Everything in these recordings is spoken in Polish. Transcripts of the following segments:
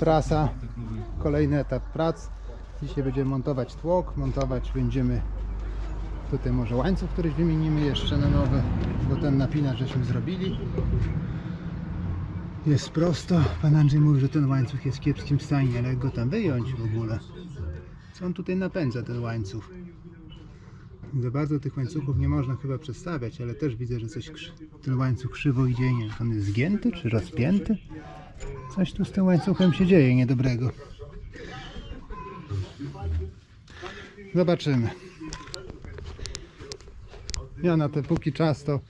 trasa, kolejny etap prac. Dzisiaj będziemy montować tłok, montować będziemy tutaj może łańcuch, któryś wymienimy jeszcze na nowy, bo ten napinacz żeśmy zrobili. Jest prosto. Pan Andrzej mówi, że ten łańcuch jest w kiepskim stanie, ale jak go tam wyjąć w ogóle? Co on tutaj napędza ten łańcuch? Za bardzo tych łańcuchów nie można chyba przestawiać, ale też widzę, że coś ten łańcuch krzywo idzie. Nie on jest zgięty czy rozpięty. Coś tu z tym łańcuchem się dzieje niedobrego. Zobaczymy. Ja na te póki czas to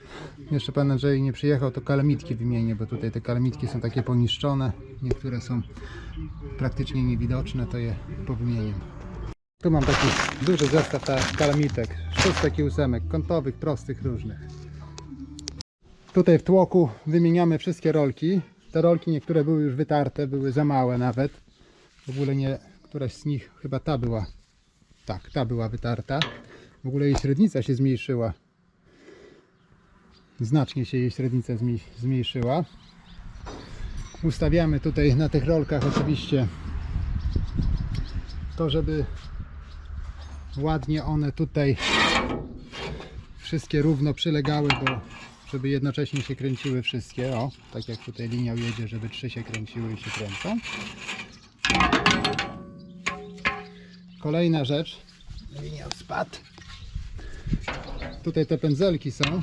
jeszcze pan Andrzej nie przyjechał, to kalamitki wymienię, bo tutaj te kalamitki są takie poniszczone. Niektóre są praktycznie niewidoczne, to je powymienię. Tu mam taki duży zestaw ta kalamitek, szóstek i ósemek, kątowych, prostych, różnych. Tutaj w tłoku wymieniamy wszystkie rolki. Te rolki niektóre były już wytarte, były za małe nawet. W ogóle nie, któraś z nich, chyba ta była, tak, ta była wytarta. W ogóle jej średnica się zmniejszyła. Znacznie się jej średnica zmniej- zmniejszyła. Ustawiamy tutaj na tych rolkach oczywiście to, żeby ładnie one tutaj wszystkie równo przylegały, bo żeby jednocześnie się kręciły wszystkie. O, tak jak tutaj linia jedzie, żeby trzy się kręciły i się kręcą. Kolejna rzecz. Linia spadł. Tutaj te pędzelki są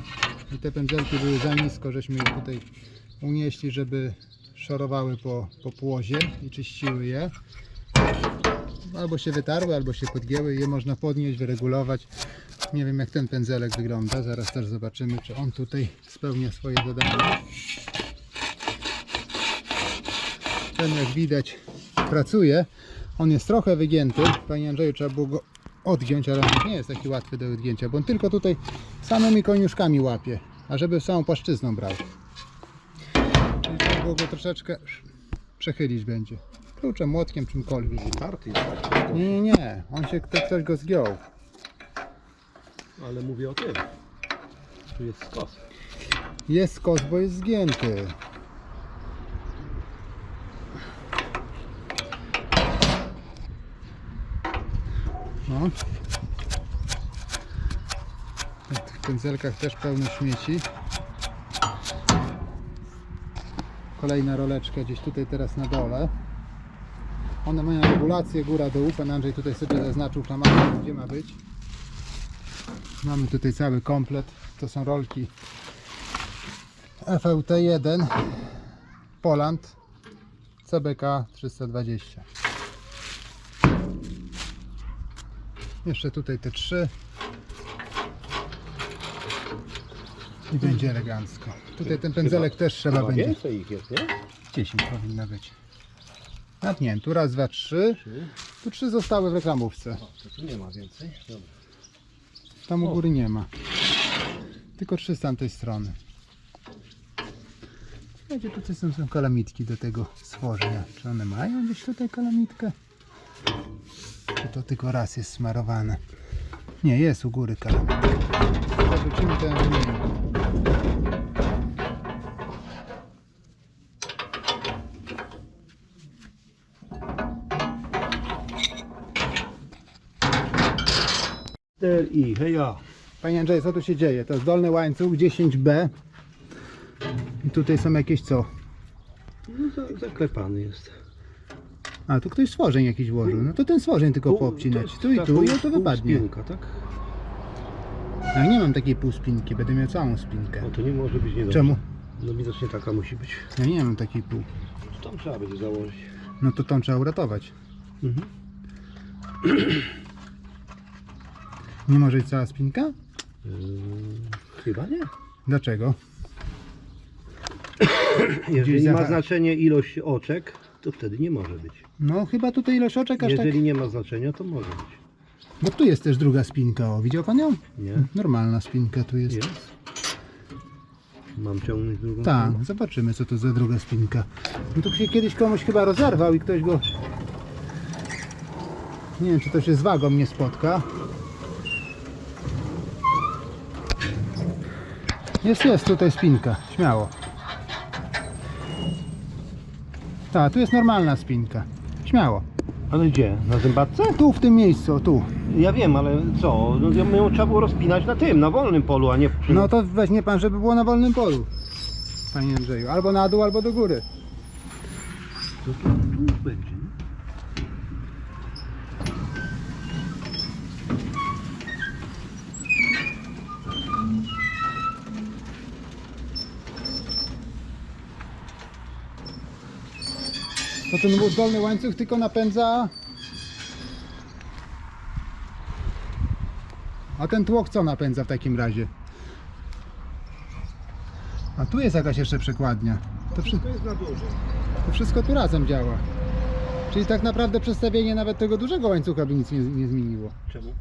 i te pędzelki były za nisko, żeśmy je tutaj unieśli, żeby szorowały po, po płozie i czyściły je. Albo się wytarły, albo się podgięły, je można podnieść, wyregulować. Nie wiem jak ten pędzelek wygląda, zaraz też zobaczymy, czy on tutaj spełnia swoje zadanie. Ten jak widać pracuje. On jest trochę wygięty. Panie Andrzeju, trzeba było go odgiąć, ale on nie jest taki łatwy do odgięcia, bo on tylko tutaj samymi koniuszkami łapie, a żeby samą płaszczyzną brał. Czyli trzeba było go troszeczkę przechylić będzie. Kluczem, młotkiem, czymkolwiek. Tarty jest Nie, nie, nie. On się, ktoś go zgiął. Ale mówię o tym. Tu jest skos. Jest skos, bo jest zgięty. No. W tych pędzelkach też pełno śmieci. Kolejna roleczka gdzieś tutaj teraz na dole. One mają regulację góra-dół. Pan Andrzej tutaj sobie zaznaczył flamarkę, gdzie ma być. Mamy tutaj cały komplet. To są rolki FLT1 Poland CBK 320 jeszcze tutaj te trzy i będzie elegancko tutaj ten pędzelek też trzeba Chyba będzie więcej ich jest, nie? 10 powinno być nawet nie wiem, tu raz, dwa, trzy Trzy. tu trzy zostały w reklamówce O, to tu nie ma więcej. Dobra. Tam u góry nie ma tylko trzy z tamtej strony Będzie tutaj są, są kalamitki do tego stworzenia. Czy one mają gdzieś tutaj kalamitkę? Czy to tylko raz jest smarowane? Nie, jest u góry kalamitka. Zawrócimy ten wymienimy. I heja. Panie Andrzej, co tu się dzieje? To jest dolny łańcuch 10B. I tutaj są jakieś co? No za, zaklepany jest. A, tu ktoś stworzeń jakiś włożył. No to ten stworzeń tylko poobcinać. Tu i tu i to wypadnie. półspinka, tak? Ja nie mam takiej półspinki, będę miał całą spinkę. No to nie może być niedobrze. Czemu? No widocznie taka musi być. Ja nie mam takiej pół. To tam trzeba będzie założyć. No to tą trzeba uratować. Mhm. Nie może być cała spinka? Yy, chyba nie. Dlaczego? Jeżeli ma znaczenie ilość oczek, to wtedy nie może być. No chyba tutaj ilość oczek aż Jeżeli tak... nie ma znaczenia, to może być. Bo tu jest też druga spinka, o. Widział pan ją? Nie? Normalna spinka tu jest. Jest. Mam ciągnąć drugą Tak, stronę? zobaczymy co to za druga spinka. No tu się kiedyś komuś chyba rozerwał i ktoś go... Nie wiem czy to się z wagą nie spotka. Jest, jest tutaj spinka, śmiało. Tak, tu jest normalna spinka. Śmiało. Ale gdzie? Na zębatce? Tu w tym miejscu, o tu. Ja wiem, ale co? No, ja- ją trzeba było rozpinać na tym, na wolnym polu, a nie przy... No to weźmie pan, żeby było na wolnym polu. Panie Andrzeju, albo na dół, albo do góry. To tu, tu będzie, To ten dolny łańcuch tylko napędza... A ten tłok co napędza w takim razie? A tu jest jakaś jeszcze przekładnia. To, wszy- jest na to wszystko tu razem działa. Czyli tak naprawdę przestawienie nawet tego dużego łańcucha by nic nie, nie zmieniło. Czemu?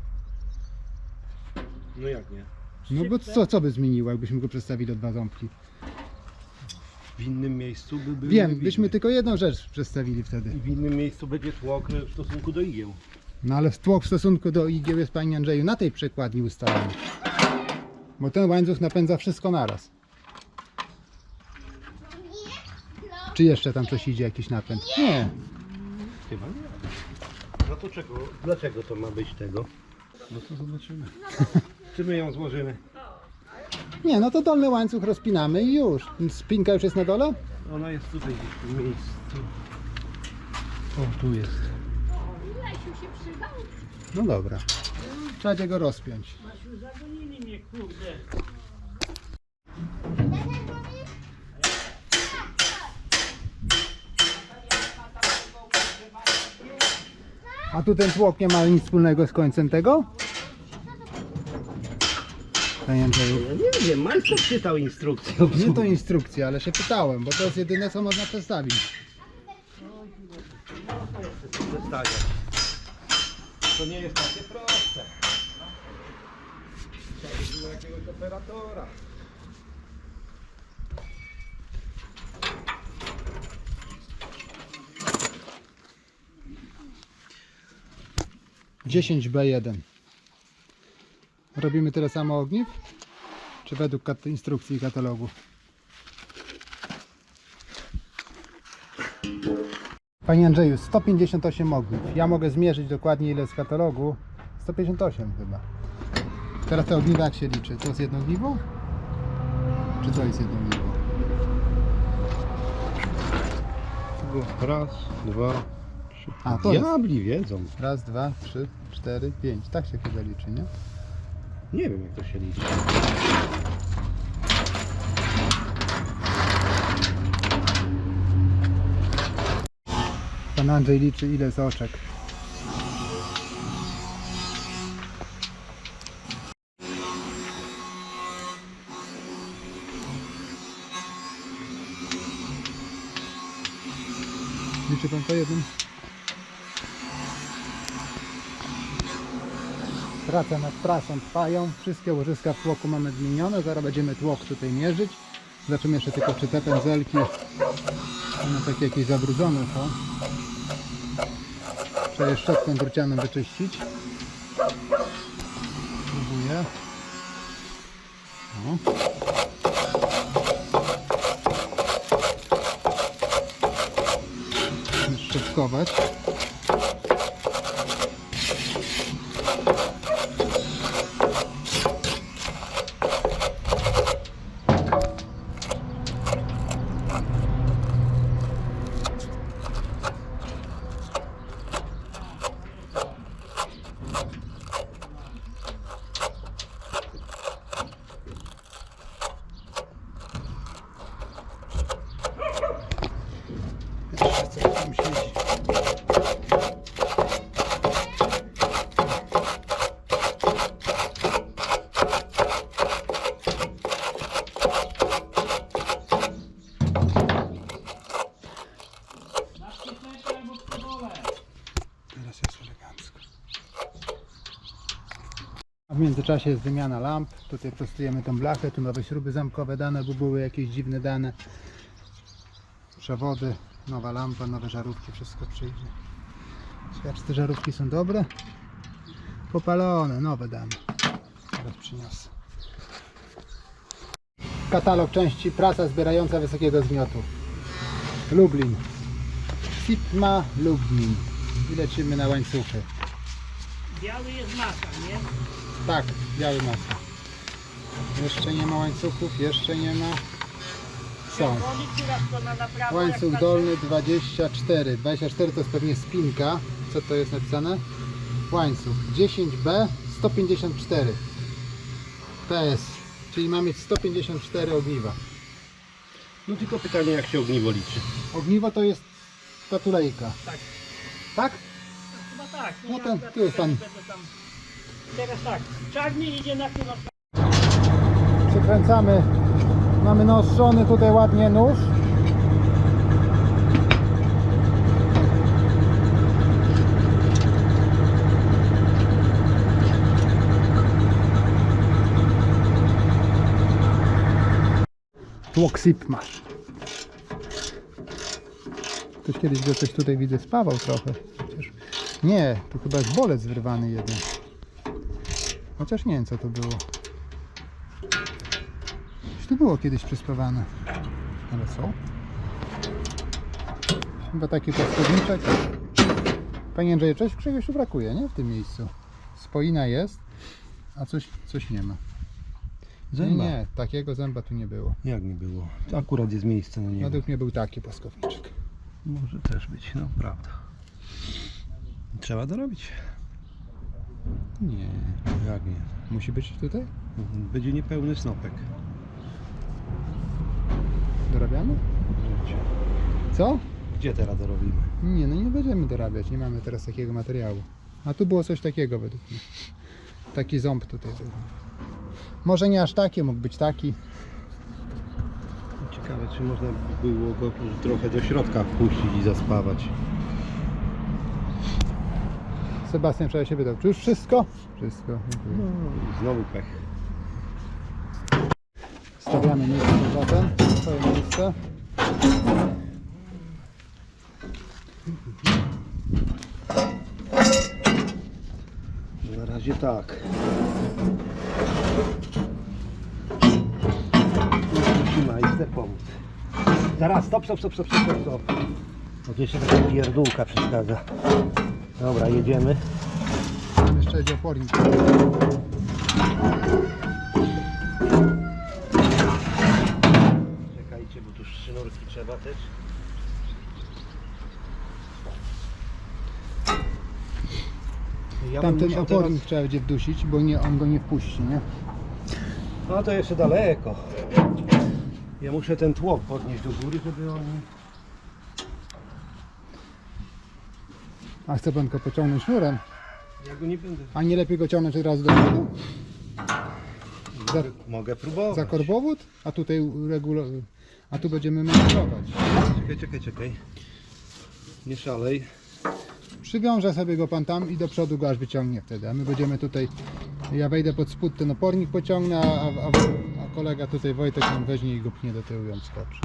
No jak nie? No bo co, co by zmieniło, jakbyśmy go przestawili o dwa ząbki? W innym miejscu by były Wiem, widmy. byśmy tylko jedną rzecz przestawili wtedy. I w innym miejscu będzie tłok w stosunku do igieł. No ale tłok w stosunku do igieł jest Panie Andrzeju na tej przekładni ustalony. Bo ten łańcuch napędza wszystko naraz. Czy jeszcze tam coś idzie, jakiś napęd? Nie. Chyba nie. No to czego? Dlaczego to ma być tego? No to zobaczymy. Czy my ją złożymy? Nie, no to dolny łańcuch rozpinamy i już. Spinka już jest na dole? Ona jest tutaj gdzieś w tym miejscu. O, tu jest. Lesiu się przydał. No dobra. Trzeba będzie go rozpiąć. Zagonili mnie, kurde. A tu ten tłok nie ma nic wspólnego z końcem tego? Panie Andrzeju. Ja nie wiem, majster czytał instrukcję. Nie to instrukcja, ale się pytałem, bo to jest jedyne co można przedstawić. Przedstawiać. To nie jest takie proste. Trzeba by było jakiegoś operatora. Dziesięć b 1 Robimy tyle samo ogniw? Czy według instrukcji i katalogu? Panie Andrzeju, 158 ogniw. Ja mogę zmierzyć dokładnie ile z katalogu. 158 chyba. Teraz te ogniwa jak się liczy? To jest jedno ogniwo? Czy to jest jedno ogniwo? Raz, dwa, trzy. A, to jest. Diabli wiedzą. Raz, dwa, trzy, cztery, pięć. Tak się chyba liczy, nie? Nie wiem jak to się liczy. Pan Andrzej liczy ile jest oczek. Liczy pan jednym? Prace nad trasą trwają. Wszystkie łożyska w tłoku mamy zmienione. Zaraz będziemy tłok tutaj mierzyć. Zobaczymy jeszcze tylko czy te pędzelki one takie jakieś zabrudzone są. Trzeba je szczotką drucianą wyczyścić. Próbuję. O. Szczotkować. Jeszcze coś tam siedzi. Teraz jest elegancko. A w międzyczasie jest wymiana lamp. Tutaj testujemy tą blachę, tu nowe śruby zamkowe dane, bo były jakieś dziwne dane. Przewody, nowa lampa, nowe żarówki, wszystko przyjdzie. Ciekawe, czy te żarówki są dobre? Popalone, nowe dane. Teraz przyniosę. Katalog części prasa zbierająca wysokiego zmiotu. Lublin. Sitma Lubmin. I lecimy na łańcuchy. Biały jest masa, nie? Tak, biały masa. Jeszcze nie ma łańcuchów, jeszcze nie ma. Są. Łańcuch dolny 24. 24 to jest pewnie spinka. Co to jest napisane? Łańcuch 10B 154 PS. Czyli ma mieć 154 ogniwa. No tylko pytanie, jak się ogniwo liczy. Ogniwo to jest ta tulejka. Tak. Tak? Chyba tak. No akurat tu jest pan. Teraz tak, czarny idzie na którą Przekręcamy. Mamy naostrzony tutaj ładnie nóż. Tłok sip masz. Ktoś kiedyś go coś tutaj widzę spawał trochę. Chociaż nie, tu chyba jest bolec wyrwany jeden. Chociaż nie wiem co to było. Coś tu było kiedyś przyspawane. Ale co? Chyba taki płaskowniczek. Panie Andrzeju, czegoś, czegoś tu brakuje, nie? W tym miejscu. Spoina jest, a coś, coś nie ma. Nie, nie, takiego zęba tu nie było. Jak nie było? To akurat jest miejsce na niego. Według mnie był taki płaskowniczek. Może też być, no prawda. Trzeba dorobić. Nie. Jak nie? Musi być tutaj? Będzie niepełny snopek. Dorabiamy? Co? Gdzie teraz dorobimy? Nie, no nie będziemy dorabiać, nie mamy teraz takiego materiału. A tu było coś takiego według mnie. Taki ząb tutaj był. Może nie aż taki, mógł być taki. Ciekawe, czy można by było go trochę do środka wpuścić i zaspawać. Sebastian wczoraj się pytał, czy już wszystko? Wszystko. No znowu pech. Stawiamy miejsce z powrotem, swoje miejsce. Na razie tak. Musi majster pomóc. Zaraz, stop, stop, stop, stop, stop, stop, stop. Bo tu jeszcze taka pierdółka przeszkadza. Dobra, jedziemy. Jeszcze będzie opornik. Czekajcie, bo tu sznurki trzeba też. Ja Tamten musiał opornik trzeba będzie wdusić, bo nie, on go nie wpuści, nie? No to jeszcze daleko. Ja muszę ten tłok podnieść do góry, żeby on... A chce pan go pociągnąć sznurem? Ja go nie będę... A nie lepiej go ciągnąć od razu do przodu? Za, Mogę próbować. za korbowód? A tutaj regulo... A tu będziemy manewrować. Czekaj, czekaj, czekaj. Nie szalej. Przywiąże sobie go pan tam i do przodu go aż wyciągnie wtedy. A my będziemy tutaj, ja wejdę pod spód, ten opornik pociągnę, a, a, a kolega tutaj Wojtek on weźmie i go pchnie do tyłu i on skoczy.